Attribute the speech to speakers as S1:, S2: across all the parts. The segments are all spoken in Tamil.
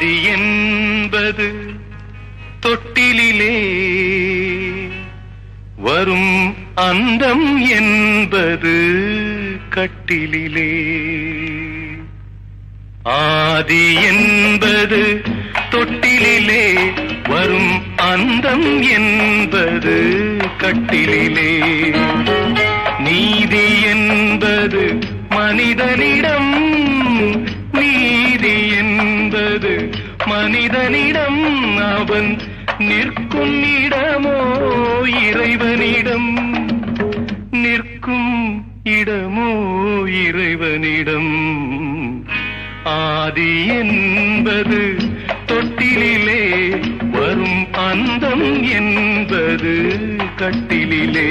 S1: அது என்பது தொட்டிலே வரும் அந்தம் என்பது கட்டிலே ஆதி என்பது தொட்டிலே வரும் அந்தம் என்பது கட்டிலே நீதி என்பது மனிதனிடம் நீதி மனிதனிடம் அவன் நிற்கும் இடமோ இறைவனிடம். நிற்கும் இடமோ இறைவனிடம். ஆதி என்பது தொட்டிலே வரும் அந்தம் என்பது கட்டிலிலே.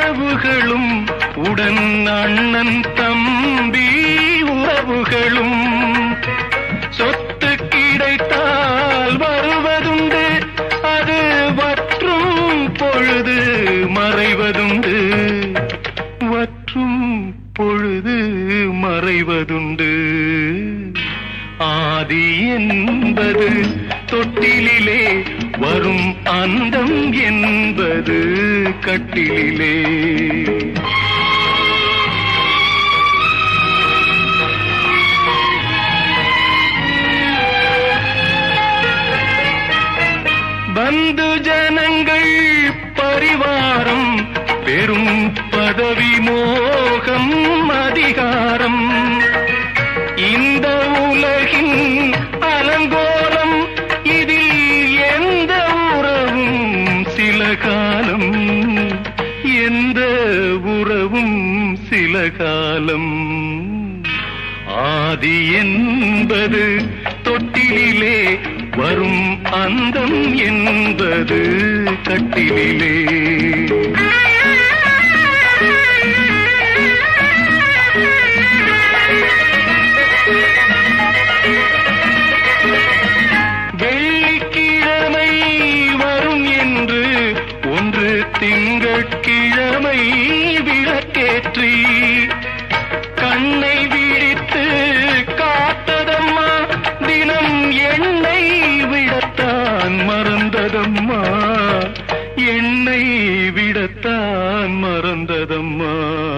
S1: கனவுகளும் உடன் அண்ணன் தம்பி உறவுகளும். சொத்து கிடைத்தால் வருவதுண்டு அது வற்றும் பொழுது மறைவதுண்டு. வற்றும் பொழுது மறைவதுண்டு. ஆதி என்பது தொட்டிலே வரும் அந்தம் என்பது கட்டிலே பந்து ஜனங்கள் பரிவாரம் பெரும் பதவி மோகம் அதிகாரம். காலம். ஆதி என்பது தொட்டிலே வரும் அந்தம் என்பது கட்டிலிலே. திங்கட்கிழமை விளக்கேற்றி கண்ணை விழித்து காத்ததம்மா தினம் எண்ணெய் விடத்தான் மறந்ததம்மா. எண்ணெய் விடத்தான் மறந்ததம்மா.